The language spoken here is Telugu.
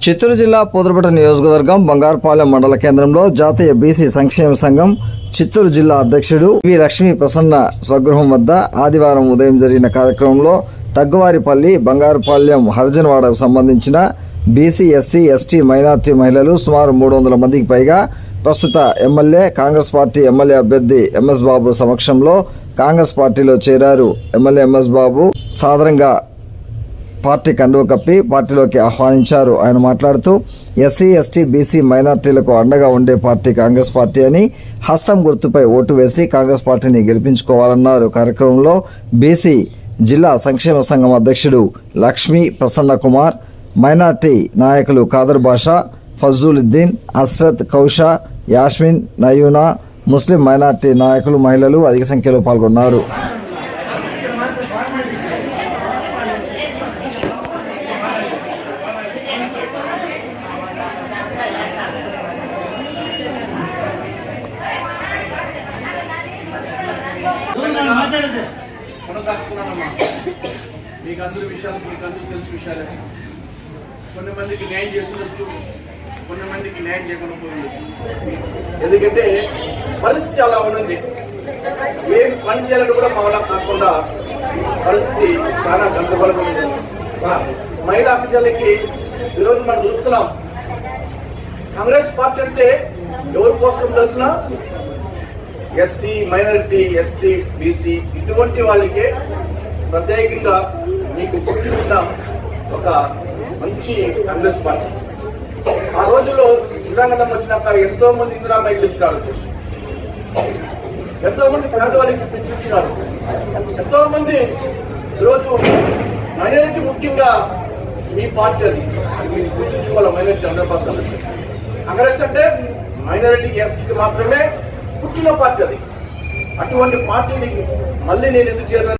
చిత్తూరు జిల్లా పూదరపేట నియోజకవర్గం బంగారుపాలెం మండల కేంద్రంలో జాతీయ బీసీ సంక్షేమ సంఘం చిత్తూరు జిల్లా అధ్యక్షుడు వి లక్ష్మీ ప్రసన్న స్వగృహం వద్ద ఆదివారం ఉదయం జరిగిన కార్యక్రమంలో తగ్గువారిపల్లి బంగారుపాలెం హరిజనవాడకు సంబంధించిన బీసీ ఎస్సీ ఎస్టీ మైనార్టీ మహిళలు సుమారు మూడు వందల మందికి పైగా ప్రస్తుత ఎమ్మెల్యే కాంగ్రెస్ పార్టీ ఎమ్మెల్యే అభ్యర్థి ఎంఎస్ బాబు సమక్షంలో కాంగ్రెస్ పార్టీలో చేరారు. ఎమ్మెల్యే ఎంఎస్ బాబు సాధారణంగా పార్టీ కండువ కప్పి పార్టీలోకి ఆహ్వానించారు. ఆయన మాట్లాడుతూ ఎస్సీ ఎస్టీ బీసీ మైనార్టీలకు అండగా ఉండే పార్టీ కాంగ్రెస్ పార్టీ అని హస్తం గుర్తుపై ఓటు వేసి కాంగ్రెస్ పార్టీని గెలిపించుకోవాలన్నారు. కార్యక్రమంలో బీసీ జిల్లా సంక్షేమ సంఘం అధ్యక్షుడు లక్ష్మీ ప్రసన్న కుమార్ మైనార్టీ నాయకులు ఖాదర్ బాషా ఫజులుద్దీన్ అస్రత్ కౌషా యాస్మిన్ నయూనా ముస్లిం మైనార్టీ నాయకులు మహిళలు అధిక సంఖ్యలో పాల్గొన్నారు. కొనసాగుతున్నానమ్మా మీకు అందరి విషయాలు మీకు అందరూ తెలిసిన విషయాలే. కొన్ని మందికి న్యాయం చేస్తుండొచ్చు కొన్ని మందికి న్యాయం చేయకుండా పోయిండొచ్చు ఎందుకంటే పరిస్థితి అలా ఉన్నది. ఏం పని చేయాలని కూడా మా కాకుండా పరిస్థితి చాలా గందరగోళంగా ఉంది. మహిళా ఆఫీసర్లకి ఈరోజు మనం చూస్తున్నాం. కాంగ్రెస్ పార్టీ అంటే ఎవరి కోసం తెలిసినా ఎస్సీ మైనారిటీ ఎస్టీ బీసీ ఇటువంటి వాళ్ళకే ప్రత్యేకంగా మీకు పుట్టిన ఒక మంచి కాంగ్రెస్ పార్టీ. ఆ రోజుల్లో ఇందిరాగంధం వచ్చినాక ఎంతో మంది ఇందిరా మైలు ఇచ్చినారు. ఎంతో మంది పేదవాళ్ళకి పెంచిస్తున్నారు ఎంతో మంది ఈరోజు మైనారిటీ ముఖ్యంగా మీ పార్టీ అది మీరు గుర్తించుకోవాలి మైనారిటీ హండ్రెడ్ పర్సెంట్. కాంగ్రెస్ అంటే మైనారిటీ ఎస్సీకి మాత్రమే పుట్టిన పార్టీ అది. అటువంటి పార్టీని మళ్ళీ నేను ఎందుకు చేయాలని